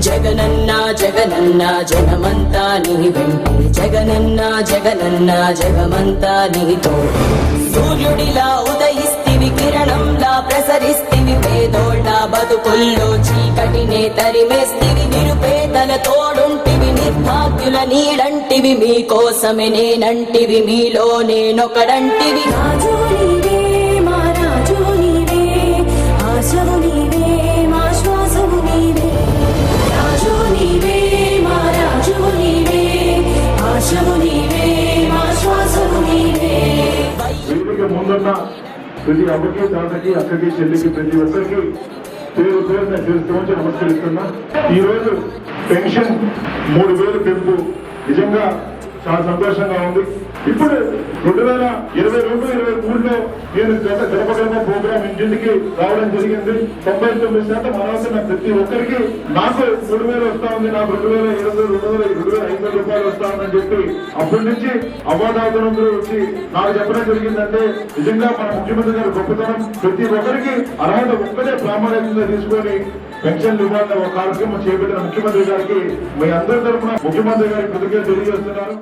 జగనన్న జగనన్న జగమంతా నీ వెంటే జగనన్న జగనన్న జగమంతా నీతో. సూర్యుడిలా ఉదయిస్తివి కిరణంలా ప్రసరిస్తివి పేదోళ్ళ బతుకుల్లో చీకటినే తరిమేస్తివి నిరుపేదల తోడుంటివి నిర్భాగ్యుల నీడంటివి మీకోసమే నేనంటివి మీలో నేనొకడంటివి. రాజు వీటికి ముందున్న ప్రతి అమ్మకి తాతకి అక్కకి చెల్లికి ప్రతి ఒక్కరికి పేరు పేరు నేను తెలుసుకోవచ్చు నమస్కరిస్తున్నా. ఈ రోజు పెన్షన్ మూడు వేలు పెంపు. నిజంగా చాలా సంతోషంగా ఉంది. ఇప్పుడు రెండు వేల ఇరవై రెండు ఇరవై మూడులో నేను గత గడప గడప ప్రోగ్రామ్ ఇంటింటికి రావడం జరిగింది. తొంభై తొమ్మిది శాతం అనవసరం ప్రతి ఒక్కరికి. నాకు రెండు వేలు వస్తా ఉంది నాకు రెండు వేల ఇరవై రెండు వేల రెండు వేల ఐదు వందల రూపాయలు వస్తామని చెప్పి అప్పటి నుంచి అవార్డు వచ్చి నాకు చెప్పడం జరిగిందంటే నిజంగా మన ముఖ్యమంత్రి గారి గొప్పతనం ప్రతి ఒక్కరికి అర్హత ఒక్కటే ప్రామాణికంగా తీసుకొని పెన్షన్లు ఇవ్వాలన్న ఒక కార్యక్రమం చేపట్టిన ముఖ్యమంత్రి గారికి మీ అందరి తరఫున ముఖ్యమంత్రి గారి కృతజ్ఞతలు తెలియజేస్తున్నారు.